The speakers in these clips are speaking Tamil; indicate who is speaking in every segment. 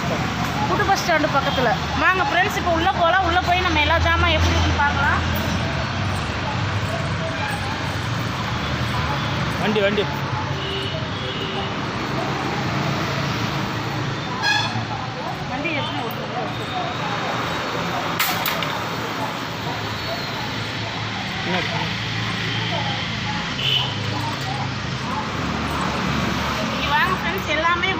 Speaker 1: ஸ்டாண்டு பக்கத்தில். வாங்க ஃப்ரெண்ட்ஸ் இப்போ உள்ளே போகலாம் உள்ளே போய் நம்ம எல்லா ஜாமான் எப்படி இருக்குன்னு பார்க்கலாம்.
Speaker 2: வண்டி வண்டி.
Speaker 1: வாங்க ஃப்ரெண்ட்ஸ் எல்லாமே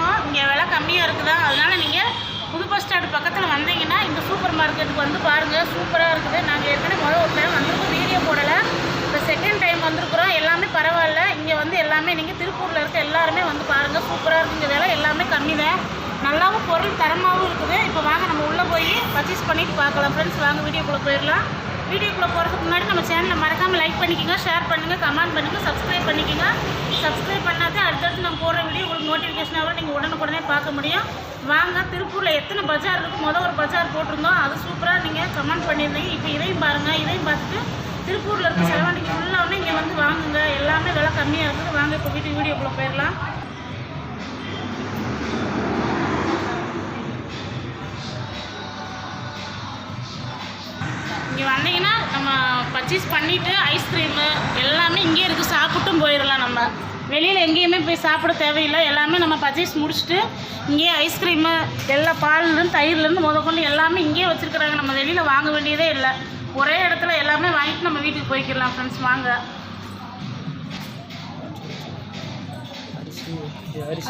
Speaker 1: விலை கம்மியாக இருக்குதா? அதனால் நீங்கள் புது பஸ் ஸ்டாண்டு பக்கத்தில் வந்தீங்கன்னா இந்த சூப்பர் மார்க்கெட்டுக்கு வந்து பாருங்கள் சூப்பராக இருக்குது. நாங்கள் ஏற்கனவே முதல் ஒரு டைம் வந்திருக்கோம். வீடியோ போடலை. இப்போ செகண்ட் டைம் வந்திருக்கிறோம். எல்லாமே பரவாயில்ல. இங்கே வந்து எல்லாமே நீங்கள் திருப்பூரில் இருக்க எல்லாருமே வந்து பாருங்கள் சூப்பராக இருக்குது விலை எல்லாமே கம்மி தான் நல்லாவும் பொருள் தரமாகவும் இருக்குது. இப்போ வாங்க நம்ம உள்ளே போய் பர்ச்சேஸ் பண்ணிட்டு பார்க்கலாம். ஃப்ரெண்ட்ஸ் வாங்க வீடியோக்குள்ளே போயிடலாம். வீடியோக்குள்ளே போகிறதுக்கு முன்னாடி நம்ம சேனலை மறக்காமல் லைக் பண்ணிக்கோங்க ஷேர் பண்ணுங்கள் கமெண்ட் பண்ணுங்கள் சப்ஸ்கிரைப் பண்ணிக்கோங்க. சப்ஸ்கிரைப் பண்ணாதே அடுத்தடுத்து நம்ம போடுற வீடியோ உங்களுக்கு நோட்டிஃபிகேஷனாக நீங்கள் உடனுக்குடனே பார்க்க முடியும். வாங்க திருப்பூரில் எத்தனை பஜார் இருக்குது மொதல் ஒரு பஜார் போட்டிருந்தோம். அது சூப்பராக நீங்கள் கமெண்ட் பண்ணியிருந்தீங்க இப்போ இதையும் பாருங்கள் இதையும் பார்த்துட்டு திருப்பூரில் இருக்க செலவாண்டிக்கு ஃபுல்லாகவே இங்கே வந்து வாங்குங்க. எல்லாமே விலை கம்மியாக இருக்குது. வாங்க இப்போ வீட்டு வீடியோக்குள்ளே போயிடலாம். இங்கே வந்தீங்கன்னா நம்ம பர்ச்சேஸ் பண்ணிவிட்டு ஐஸ்கிரீமு எல்லாமே இங்கேயே இருக்குது சாப்பிட்டும் போயிடலாம் நம்ம. வெளியில் எங்கேயுமே போய் சாப்பிட தேவையில்லை. எல்லாமே நம்ம பர்ச்சேஸ் முடிச்சுட்டு இங்கேயே ஐஸ்கிரீமு எல்லா பால்லேருந்து தயிர்லேருந்து முதற்கொண்டு எல்லாமே இங்கேயே வச்சுருக்குறாங்க. நம்ம வெளியில் வாங்க வேண்டியதே இல்லை. ஒரே இடத்துல எல்லாமே வாங்கிட்டு நம்ம வீட்டுக்கு போய்க்கிடலாம் ஃப்ரெண்ட்ஸ் வாங்க.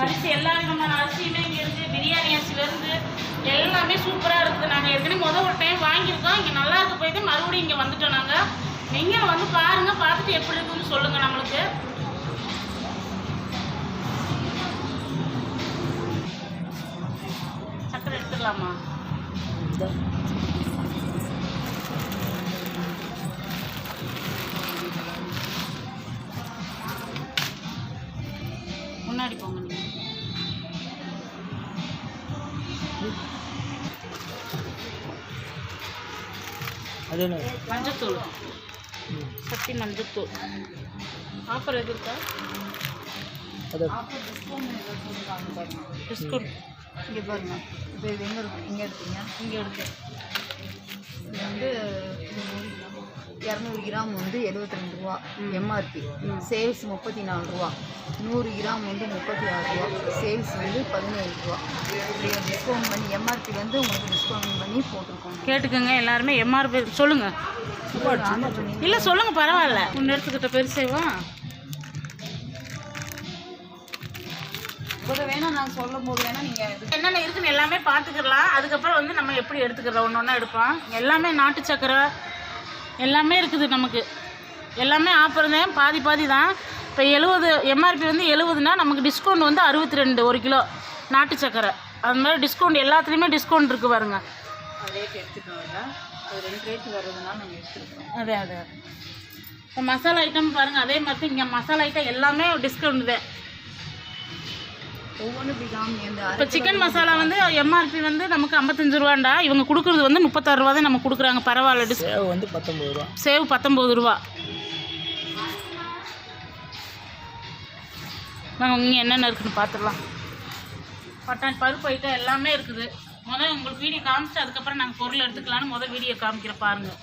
Speaker 2: அரிசி
Speaker 1: எல்லா விதமான அரிசியுமே இங்கே இருக்குது பிரியாணி அரிசிலேருந்து எல்லாமே சூப்பராக இருக்குது. நாங்கள் ஏற்கனவே முதல் ஒரு டைம் வாங்கியிருக்கோம். இங்கே நல்லா இருக்கு போயிட்டு மறுபடியும் இங்கே வந்துட்டோம் நாங்கள் நீங்கள் வந்து பாருங்கள் பார்த்துட்டு எப்படி இருக்குன்னு சொல்லுங்கள் நம்மளுக்கு. சக்கரை எடுத்துக்கலாமா? முன்னாடி போங்க நீங்கள்
Speaker 2: அது என்ன?
Speaker 1: மஞ்சத்தூள்.
Speaker 2: ம்.
Speaker 1: சக்தி மஞ்சத்தூள். ஆஃபர் எது இருக்கா?
Speaker 2: அது
Speaker 1: டிஸ்கவுண்ட்
Speaker 3: இங்கே பாருங்க. இப்போ இது எங்கே இருக்கு? இங்கே எடுத்தீங்க.
Speaker 1: இங்கே எடுத்து
Speaker 3: இது வந்து இரநூறு கிராம் வந்து எழுபத்தி ரெண்டு ரூபா எம்ஆர்பி சேல்ஸ் முப்பத்தி நாலு ரூபா. நூறு கிராம் வந்து முப்பத்தி ஆறு ரூபா. சேல்ஸ் வந்து பதினேழு ரூபா. இப்படி டிஸ்கவுண்ட் பண்ணி எம்ஆர்பி வந்து உங்களுக்கு டிஸ்கவுண்ட் பண்ணி போட்டிருக்கோம்.
Speaker 1: கேட்டுக்கோங்க எல்லாருமே எம்ஆர்பி சொல்லுங்க. இல்லை சொல்லுங்க பரவாயில்ல. ஒன்று எடுத்துக்கிட்ட பெருசேவா?
Speaker 3: இப்போ வேணா நான் சொல்லும் போது வேணா நீங்கள் இது
Speaker 1: என்னென்ன இருக்குன்னு எல்லாமே பார்த்துக்கலாம் அதுக்கப்புறம் வந்து நம்ம எப்படி எடுத்துக்கிறோம் ஒன்று ஒன்றா எடுப்போம் எல்லாமே நாட்டு சக்கரை எல்லாமே இருக்குது நமக்கு. எல்லாமே ஆஃபர் தான் பாதி பாதி தான். இப்போ எழுபது எம்ஆர்பி வந்து எழுபதுனா நமக்கு டிஸ்கவுண்ட் வந்து அறுபத்தி ரெண்டு ஒரு கிலோ நாட்டு சக்கரை. அது மாதிரி டிஸ்கவுண்ட் எல்லாத்துலேயுமே டிஸ்கவுண்ட் இருக்குது பாருங்க.
Speaker 3: அதே
Speaker 1: அதே இப்போ மசாலா ஐட்டம் பாருங்கள் அதே மாதிரி இங்கே மசாலா ஐட்டம் எல்லாமே டிஸ்கவுண்ட் தான்.
Speaker 3: ஒவ்வொன்றும் இப்படி காமி அந்த
Speaker 1: இப்போ சிக்கன் மசாலா வந்து எம்ஆர்பி வந்து நமக்கு ஐம்பத்தஞ்சு ரூபாண்டா? இவங்க கொடுக்குறது வந்து முப்பத்தாறு ரூபா தான் நம்ம கொடுக்குறாங்க. பரவாயில்ல
Speaker 2: சேவை வந்து பத்தொம்பது ரூபா.
Speaker 1: சேவ் பத்தொம்பது ரூபா. நாங்கள் இங்கே என்னென்ன இருக்குன்னு பார்த்துடலாம் பட்டாணி பருப்பு ஐட்டம் எல்லாமே இருக்குது. முதல்ல உங்களுக்கு வீடியோ காமிச்சிட்டு அதுக்கப்புறம் நாங்கள் பொருள் எடுத்துக்கலான்னு முதல் வீடியோ காமிக்கிறேன் பாருங்கள்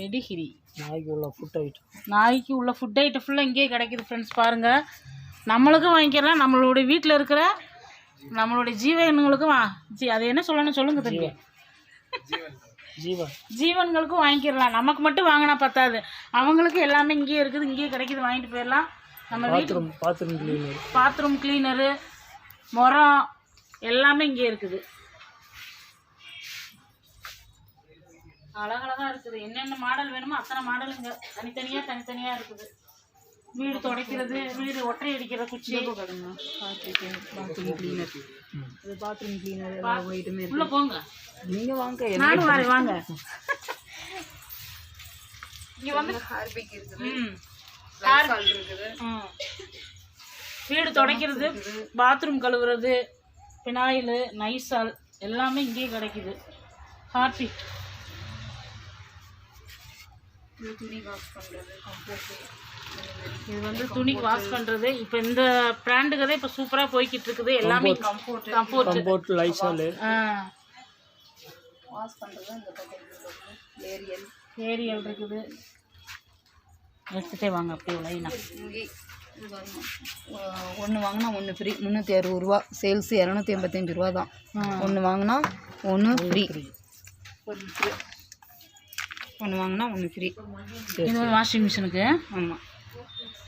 Speaker 1: மெடிகிரி
Speaker 2: நாய்க்கு உள்ள ஃபுட் ஐட்டம்
Speaker 1: நாய்க்கு உள்ள ஃபுட் ஐட்டம் ஃபுல்லாக இங்கேயே கிடைக்குது ஃப்ரெண்ட்ஸ் பாருங்கள் நம்மளுக்கும் வாங்கிக்கலாம் நம்மளுடைய வீட்டில் இருக்கிற நம்மளுடைய ஜீவனுங்களுக்கும் வா ஜி அது என்ன சொல்லணும் சொல்லுங்க தம்பி.
Speaker 2: ஜீவன்.
Speaker 1: ஜீவன்களுக்கும் வாங்கிக்கிறலாம் நமக்கு மட்டும் வாங்கினா பத்தாது. அவங்களுக்கு எல்லாமே இங்கேயே இருக்குது இங்கேயே கிடைக்குது வாங்கிட்டு போயிடலாம். நம்ம
Speaker 2: bathroom bathroom cleaner
Speaker 1: bathroom cleaner முறம் எல்லாமே இங்கே இருக்குது. அழகழகா இருக்குது. என்னென்ன மாடல் வேணுமோ அத்தனை மாடல் இங்கே தனித்தனியாக தனித்தனியாக இருக்குது. வீடு துடைக்கிறது வீடு ஒற்றை அடிக்கிற குச்சி.
Speaker 3: பாருங்க. பாத்ரூம் கிளீனர் இது பாத்ரூம் கிளீனர் எல்லா ஐட்டமே
Speaker 1: உள்ள போங்க.
Speaker 3: நீங்கள் வாங்க
Speaker 1: நானும் வரேன் வாங்க. இங்கே வந்து
Speaker 3: ஹார்பிக் இருக்குது.
Speaker 1: ம்.
Speaker 3: லைசால் இருக்குது.
Speaker 1: ம். வீடு துடைக்கிறது பாத்ரூம் கழுவுறது பினாயில் நைசால் எல்லாமே இங்கேயே கிடைக்குது. ஹார்பிக்.
Speaker 3: இது துணி வாஷ் பண்ணுறது கம்போஸ்ட்
Speaker 1: இது வந்து துணி வாஷ் பண்ணுறது இப்போ இந்த பிராண்டுக்கு தான் இப்போ சூப்பராக போய்கிட்டு இருக்குது. எல்லாமே
Speaker 3: comfort
Speaker 1: comfort
Speaker 2: comfort Lizol
Speaker 3: wash பண்ணுறது இந்த பக்கம் ஏரியல்
Speaker 1: ஏரியல் இருக்குது. எடுத்துகிட்டே வாங்க அப்படியே லைனா
Speaker 3: ஒன்று வாங்கினா ஒன்று ஃப்ரீ முந்நூற்றி அறுபது ரூபா. சேல்ஸ் இரநூத்தி எண்பத்தஞ்சு ரூபா தான். ஒன்று வாங்கினா ஒன்று ஃப்ரீ ஒரு ஒன்று வாங்கினா ஒன்று ஃப்ரீ
Speaker 1: இது ஒரு வாஷிங் மிஷினுக்கு
Speaker 3: ஆமாம்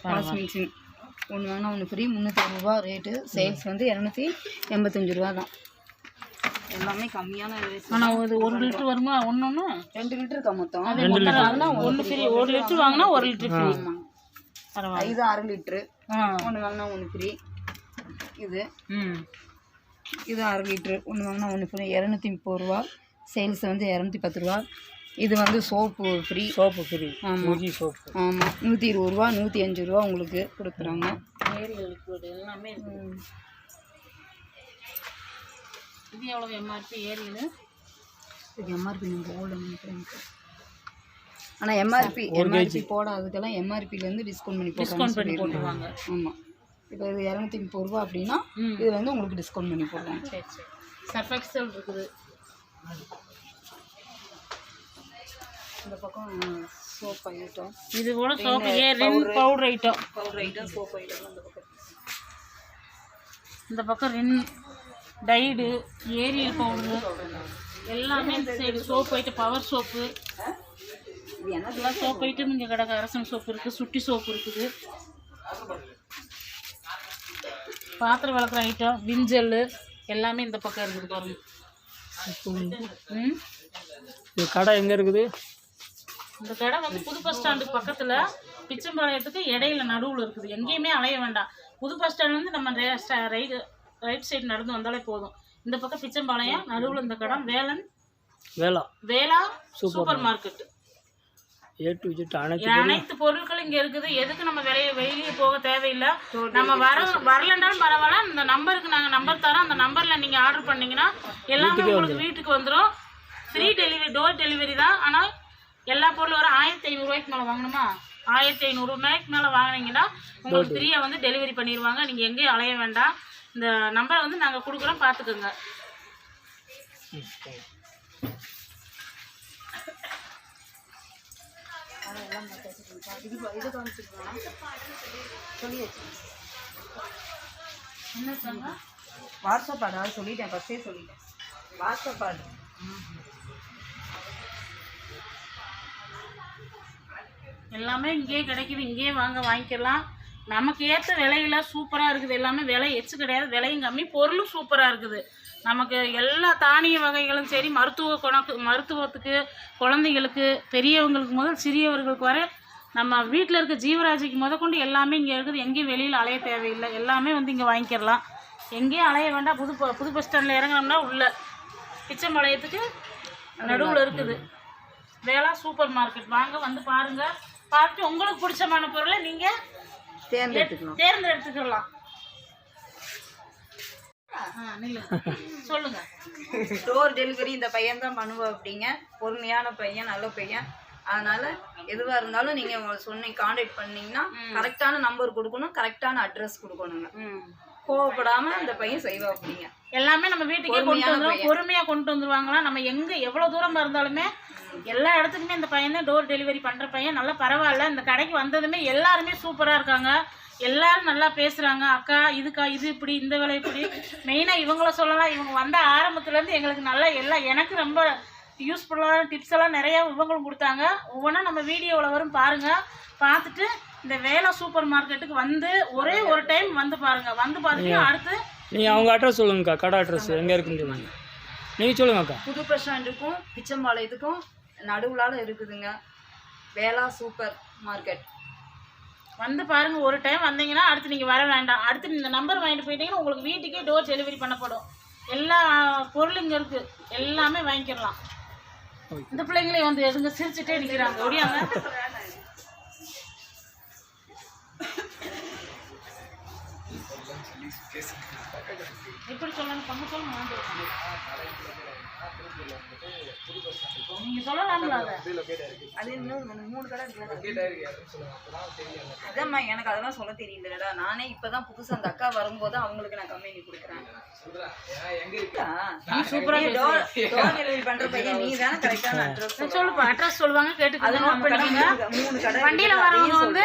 Speaker 3: வாஷிங் மிஷின் ஒன்று வாங்கினா ஒன்று ஃப்ரீ முந்நூற்றி ரூபா ரேட்டு சேல்ஸ் வந்து இரநூத்தி எண்பத்தஞ்சு ரூபா தான். எல்லாமே கம்மியான ரேட்
Speaker 1: ஆனால் இது ஒரு லிட்டர் வருமா? ஒன்று ஒன்று
Speaker 3: ரெண்டு லிட்டர் இருக்கா மொத்தம்.
Speaker 1: வாங்கினா ஒன்று ஃப்ரீ ஒரு லிட்டர் வாங்கினா ஒரு லிட்டர் ஃப்ரீ பரவாயில்ல.
Speaker 3: இது அரை லிட்ரு
Speaker 1: ஆ.
Speaker 3: ஒன்று வாங்கினா ஒன்று ஃப்ரீ இது.
Speaker 1: ம்.
Speaker 3: இது அரை லிட்ரு ஒன்று வாங்கினா ஒன்று ஃப்ரீ இரநூத்தி முப்பது ரூபா. சேல்ஸ் வந்து இரநூத்தி பத்து ரூபா. இது வந்து சோப்பு ஃப்ரீ
Speaker 2: சோப்பு ஃப்ரீ
Speaker 3: ஆமாம்
Speaker 2: சோப்பு.
Speaker 3: ஆமாம் நூற்றி இருபது ரூபா நூற்றி அஞ்சு ரூபா உங்களுக்கு கொடுக்குறாங்க.
Speaker 1: எல்லாமே இது எவ்வளோ எம்ஆர்பி ஏரியல்
Speaker 3: இது எம்ஆர்பி நீங்கள் ஓல்டு நினைக்கிறேன். ஆனால் எம்ஆர்பி எம்ஆர்பி போடாததுக்கெல்லாம் எம்ஆர்பிலேருந்து டிஸ்கவுண்ட் பண்ணி
Speaker 1: டிஸ்கவுண்ட் பண்ணி போட்டுருவாங்க.
Speaker 3: ஆமாம் இப்போ இது இரநூத்தி முப்பது ரூபா அப்படின்னா இது வந்து உங்களுக்கு டிஸ்கவுண்ட் பண்ணி
Speaker 1: சரி சரி. சர்ஃபெக்சல் இருக்குது.
Speaker 3: இந்த பக்கம் சோப் ஐட்டம்
Speaker 1: இது கூட சோப்பு ஏ Rin powder item
Speaker 3: powder item soap item அந்த பக்கம்.
Speaker 1: இந்த பக்கம் ரின் டைடு ஏரியல் பவுடரு எல்லாமே இந்த side soap item power soap இதெல்லாம் சோப் ஐட்டம் இங்கே கிடக்கு. அரசன் சோப்பு இருக்குது சுட்டி சோப்பு இருக்குது. பாத்திரம் விளக்குற ஐட்டம் விஞ்சல் எல்லாமே இந்த பக்கம் இருக்குது பாருங்க.
Speaker 2: கடை எங்கே இருக்குது?
Speaker 1: இந்த கடை வந்து புது பஸ் ஸ்டாண்டுக்கு பக்கத்தில் பிச்சம்பாளையத்துக்கு இடையில நடுவில் இருக்குது. எங்கேயுமே அலைய வேண்டாம். புது பஸ் ஸ்டாண்ட்லேருந்து நம்ம ரைட் ரைட் சைடு நடந்து வந்தாலே போதும். இந்த பக்கம் பிச்சம்பாளையம் நடுவில் இந்த கடை வேலன்
Speaker 2: வேளா
Speaker 1: வேளா சூப்பர் மார்க்கெட்.
Speaker 2: அனைத்து
Speaker 1: பொருட்களும் இங்க இருக்குது. எதுக்கு நம்ம வெளியே வெளியே போக தேவையில்லை. நம்ம வர வரலன்றாலும் பரவாயில்ல. இந்த நம்பருக்கு நாங்க நம்பர் தரோம். அந்த நம்பர்ல நீங்க ஆர்டர் பண்ணீங்கன்னா எல்லாமே உங்களுக்கு வீட்டுக்கு வந்துடும் ஃப்ரீ டெலிவரி டோர் டெலிவரி தான். ஆனால் எல்லா பொருளும் வர ஆயிரத்தி ஐநூறுரூவாய்க்கு மேலே வாங்கணுமா? ஆயிரத்தி ஐநூறுரூவாய்க்கு மேலே வாங்கினீங்கன்னா உங்களுக்கு ஃப்ரீயாக வந்து டெலிவரி பண்ணிடுவாங்க நீங்கள் எங்கேயும் அலைய வேண்டாம். இந்த நம்பரை வந்து நாங்கள் கொடுக்குறோம். பார்த்துக்கோங்க என்ன சொன்னா?
Speaker 3: வாட்ஸ்அப் அதாவது சொல்லிட்டேன். ஃபஸ்ட்டே சொல்லிட்டேன். வாட்ஸ்அப் ஆடு.
Speaker 1: எல்லாமே இங்கேயே கிடைக்குது இங்கேயே வாங்க வாங்கிக்கலாம். நமக்கு ஏற்ற விலையில சூப்பராக இருக்குது. எல்லாமே விலை எச்சு கிடையாது. விலையும் கம்மி பொருளும் சூப்பராக இருக்குது. நமக்கு எல்லா தானிய வகைகளும் சரி மருத்துவ குணக்கு மருத்துவத்துக்கு குழந்தைகளுக்கு பெரியவங்களுக்கு முதல் சிறியவர்களுக்கு வர நம்ம வீட்டில் இருக்க ஜீவராஜிக்கு முத கொண்டு எல்லாமே இங்கே இருக்குது. எங்கேயும் வெளியில் அலைய தேவையில்லை. எல்லாமே வந்து இங்கே வாங்கிக்கிறலாம். எங்கேயும் அலைய வேண்டாம். புது ப- புது பஸ் ஸ்டாண்டில் இறங்கினோம்னா உள்ள பிச்சம்பாளையத்துக்கு நடுவில் இருக்குது. வேளா சூப்பர் மார்க்கெட். வாங்க வந்து பாருங்கள் பார்த்துட்டு உங்களுக்கு பிடிச்சமான பொருளை நீங்கள்
Speaker 3: தேர்ந்தெடுத்துக்கலாம்.
Speaker 1: தேர்ந்தெடுத்துக்கலாம். சொல்லுங்க.
Speaker 3: டோர் டெலிவரி இந்த பையன் தான் பண்ணுவோம் அப்படிங்க. பொறுமையான பையன் நல்ல பையன். அதனால எதுவாக இருந்தாலும் உங்களை சொன்னீங்க காண்டாக்ட் பண்ணீங்கன்னா கரெக்டான நம்பர் கொடுக்கணும் கரெக்டான அட்ரஸ் கொடுக்கணுங்க. கோவப்படாம இந்த பையன் செய்வா அப்படிங்க.
Speaker 1: எல்லாமே நம்ம வீட்டுக்கே கொண்டு
Speaker 3: பையன்.
Speaker 1: பொறுமையா கொண்டு வந்துருவாங்களாம் நம்ம எங்க எவ்வளவு தூரமா இருந்தாலுமே எல்லா இடத்துக்குமே இந்த பையன் தான் டோர் டெலிவரி பண்ற பையன். நல்லா பரவாயில்ல. இந்த கடைக்கு வந்ததுமே எல்லாருமே சூப்பரா இருக்காங்க. எல்லாரும் நல்லா பேசுறாங்க. அக்கா இதுக்கா இது இப்படி இந்த வேலை இப்படி. மெயினா இவங்கள சொல்லலாம். இவங்க வந்த ஆரம்பத்துல இருந்து எங்களுக்கு நல்லா எல்லாம் எனக்கு ரொம்ப யூஸ்ஃபுல்லான டிப்ஸ் எல்லாம் நிறைய இவங்களும் கொடுத்தாங்க. ஒவ்வொன்றா நம்ம வீடியோவில் வரும் பாருங்க. பார்த்துட்டு இந்த வேலை சூப்பர் மார்க்கெட்டுக்கு வந்து ஒரே ஒரு டைம் வந்து பாருங்க. வந்து பார்த்துட்டு அடுத்து
Speaker 2: நீங்கள் அவங்க அட்ரஸ் சொல்லுங்கக்கா. கடை அட்ரஸ் எங்கே இருக்குன்னு சொல்லுங்க. நீங்கள் சொல்லுங்கக்கா.
Speaker 3: புது பஸ் ஸ்டாண்டுக்கும் பிச்சம்பாளையத்துக்கும் நடுவுலால இருக்குதுங்க. வேளா சூப்பர் மார்க்கெட்.
Speaker 1: வந்து பாருங்க. ஒரு டைம் வந்தீங்கன்னா அடுத்து நீங்க வர வேண்டாம். அடுத்து இந்த நம்பர் வாங்கிட்டு போயிட்டீங்கன்னா உங்களுக்கு வீட்டுக்கே டோர் டெலிவரி பண்ணப்படும். எல்லா பொருளும் இங்க இருக்கு. எல்லாமே வாங்கிக்கலாம். இந்த பிள்ளைங்களே வந்து எதுங்க சிரிச்சுட்டே நிக்கிறாங்க. ஒடியாங்க எப்படி சொல்லணும். நீங்க சொல்லலாம்ல அதை.
Speaker 3: இன்னும் மூணு- இருக்குல்ல அதாம்மா எனக்கு அதெல்லாம் சொல்ல தெரியலடா. நானே இப்பதான் புதுசா அந்த அக்கா வரும்போது அவங்களுக்கு நான் கம்பெனி கொடுக்குறேன்.
Speaker 1: சூப்பரா
Speaker 3: டோர் டெலிவரி பண்ற பையன் நீ தானே கரெக்டான அட்ரஸ்
Speaker 1: சொல்லுப்பா அட்ரஸ் சொல்லுவாங்க கேட்டுக்கோங்க
Speaker 3: அது
Speaker 1: நோட்
Speaker 3: நம்ம கடை
Speaker 1: பண்ணிக்கோங்க
Speaker 3: மூணு- மூணு கடை
Speaker 1: வண்டியில வரவங்க வந்து.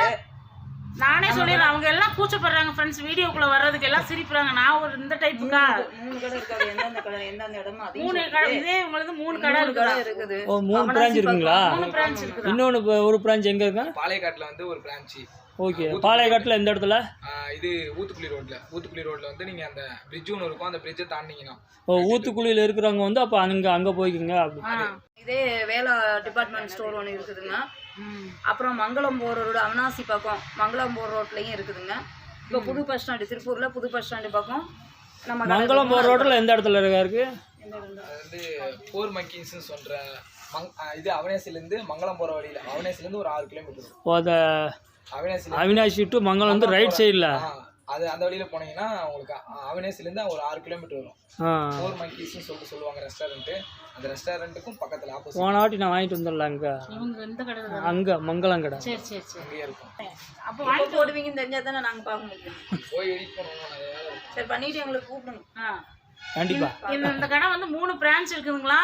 Speaker 1: நானே சொல்லிடுறேன். அவங்க எல்லாம் கூச்சப்படுறாங்க ஃப்ரெண்ட்ஸ் வீடியோக்குள்ள வர்றதுக்கு எல்லாம் சிரிப்புறாங்க. நான் ஒரு இந்த டைப்புக்கா
Speaker 3: மூணு கடை இருக்காது. எந்தெந்த கடை எந்தெந்த இடமோ அதையும்
Speaker 1: மூணு. கடை இதே உங்களுக்கு மூணு கடை இருக்குதா?
Speaker 3: கடை இருக்குது.
Speaker 2: ஓ மூணு பிரான்ச் இருக்குங்களா?
Speaker 1: மூணு பிரான்ச் இருக்குதா?
Speaker 2: இன்னொன்று இப்போ ஒரு பிரான்ச் எங்கே இருக்கா?
Speaker 4: பாளையக்காட்டில் வந்து ஒரு பிரான்ச்சு
Speaker 2: ஓகே. பாளையக்காட்டில் எந்த இடத்துல?
Speaker 4: இது ஊத்துக்குளி ரோட்டில் ஊத்துக்குளி ரோட்டில் வந்து நீங்கள் அந்த பிரிட்ஜ் ஒன்று இருக்கும். அந்த பிரிட்ஜை தாண்டிங்கன்னா
Speaker 2: ஓ ஊத்துக்குழியில் இருக்கிறவங்க வந்து அப்போ அங்கே அங்கே போய்க்குங்க. அப்படி.
Speaker 3: இதே வேலா டிபார்ட்மெண்ட் ஸ்டோர் ஒன்று இருக்குதுங்க
Speaker 1: ம்.
Speaker 3: அப்புறம் மங்களம் போர் ரோடு அவினாசி பக்கம் மங்களம் போர் ரோட்லையும் இருக்குதுங்க. இப்போ புது பஸ் ஸ்டாண்டு திருப்பூரில் புது பஸ் ஸ்டாண்டு பக்கம் நம்ம
Speaker 2: மங்களம் போகிற ரோட்டில் எந்த இடத்துல இருக்கா இருக்கு?
Speaker 4: அது வந்து ஃபோர் மங்கின்ஸ்னு சொல்கிற மங் இது அவனேசிலேருந்து மங்களம் போகிற வழியில் அவனேசிலேருந்து ஒரு ஆறு கிலோமீட்டர்
Speaker 2: ஓ அந்த
Speaker 4: அவனேசில
Speaker 2: அவினாஷி டு மங்களம் வந்து ரைட் சைடில்
Speaker 4: அது அந்த வழியில் போனீங்கன்னா உங்களுக்கு அ- அவனேசிலேருந்து ஒரு ஆறு கிலோமீட்டர் வரும். ஃபோர் மங்கிஸ்னு சொல்லிட்டு சொல்லுவாங்க ரெஸ்டாரண்ட்டு அந்த ரெஸ்டாரண்ட்டுக்கும் பக்கத்தில் ஆப்போசிட்
Speaker 2: போன வாட்டி நான் வாங்கிட்டு வந்துடல அங்கே.
Speaker 1: இவங்க இந்த கடை
Speaker 2: அங்கே மங்களம் கடை
Speaker 1: சரி சரி சரி.
Speaker 4: அங்கேயே இருக்கும்.
Speaker 1: அப்போ
Speaker 3: எப்போ போடுவீங்கன்னு தெரிஞ்சால் தானே நாங்கள் பார்க்க முடியும்.
Speaker 4: போய் எடிட் பண்ணுவோம்
Speaker 3: சரி பண்ணிட்டு எங்களுக்கு கூப்பிடுங்க.
Speaker 1: ஆ.
Speaker 2: கண்டிப்பாக
Speaker 1: இந்த இந்த கடை வந்து மூணு பிரான்ச் இருக்குதுங்களா?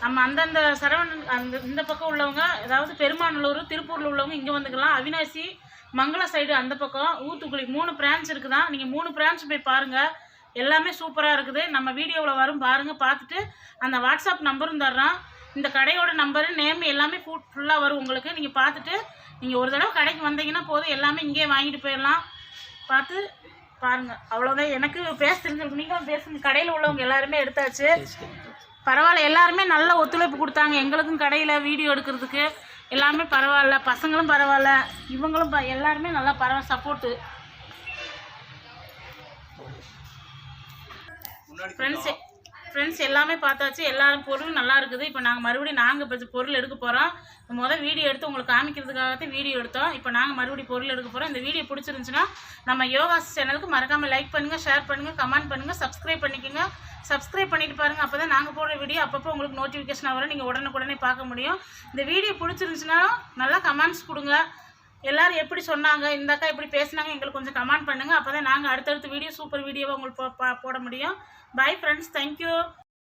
Speaker 1: நம்ம அந்தந்த சரவணன் அந்த இந்த பக்கம் உள்ளவங்க அதாவது பெருமாநல்லூர் திருப்பூரில் உள்ளவங்க இங்கே வந்துக்கலாம். அவினாசி மங்கள சைடு அந்த பக்கம் ஊத்துக்குழி மூணு பிரான்ச் இருக்குதா? நீங்கள் மூணு பிரான்ச் போய் பாருங்கள் எல்லாமே சூப்பராக இருக்குது. நம்ம வீடியோவில் வரும் பாருங்கள் பார்த்துட்டு அந்த வாட்ஸ்அப் நம்பரும் தர்றோம் இந்த கடையோட நம்பரு நேம் எல்லாமே ஃபுல் ஃபுல்லாக வரும் உங்களுக்கு. நீங்கள் பார்த்துட்டு நீங்கள் ஒரு தடவை கடைக்கு வந்தீங்கன்னா போதும். எல்லாமே இங்கேயே வாங்கிட்டு போயிடலாம். பார்த்து பாருங்க. அவ்வளோதான் எனக்கு பேச தெரிஞ்சிருக்கு நீங்களும் பேசுங்க. கடையில் உள்ளவங்க எல்லாருமே எடுத்தாச்சு. பரவாயில்ல. எல்லாருமே நல்ல ஒத்துழைப்பு கொடுத்தாங்க. எங்களுக்கும் கடையில் வீடியோ எடுக்கிறதுக்கு. எல்லாமே பரவாயில்ல பசங்களும் பரவாயில்ல இவங்களும் ப- எல்லாருமே நல்லா பரவாயில்ல சப்போர்ட்டு ஃப்ரெண்ட்ஸ் ஃப்ரெண்ட்ஸ் எல்லாமே பார்த்தாச்சு. எல்லாரும் பொருளும் நல்லா இருக்குது. இப்போ நாங்கள் மறுபடியும் நாங்கள் இப்போ பொருள் எடுக்க போகிறோம் முதல் வீடியோ எடுத்து உங்களுக்கு காமிக்கிறதுக்காகத்தான் வீடியோ எடுத்தோம். இப்போ நாங்கள் மறுபடியும் பொருள் எடுக்க போகிறோம் இந்த வீடியோ பிடிச்சிருந்துச்சுன்னா நம்ம யோகா சேனலுக்கு மறக்காமல் லைக் பண்ணுங்கள் ஷேர் பண்ணுங்கள் கமெண்ட் பண்ணுங்கள் சப்ஸ்கிரைப் பண்ணிக்கோங்க. சப்ஸ்கிரைப் பண்ணிட்டு பாருங்கள் அப்போ தான் நாங்கள் போடுற வீடியோ அப்பப்போ உங்களுக்கு நோட்டிஃபிகேஷன் வரும். நீங்கள் உடனுக்குடனே பார்க்க முடியும். இந்த வீடியோ பிடிச்சிருந்துச்சுனாலும் நல்லா கமெண்ட்ஸ் கொடுங்க. எல்லாரும் எப்படி சொன்னாங்க? இந்த அக்கா எப்படி பேசுனாங்க? எங்களுக்கு கொஞ்சம் கமெண்ட் பண்ணுங்கள் அப்போ தான் நாங்கள் அடுத்தடுத்த வீடியோ சூப்பர் வீடியோவை உங்களுக்கு போட முடியும். Bye friends thank you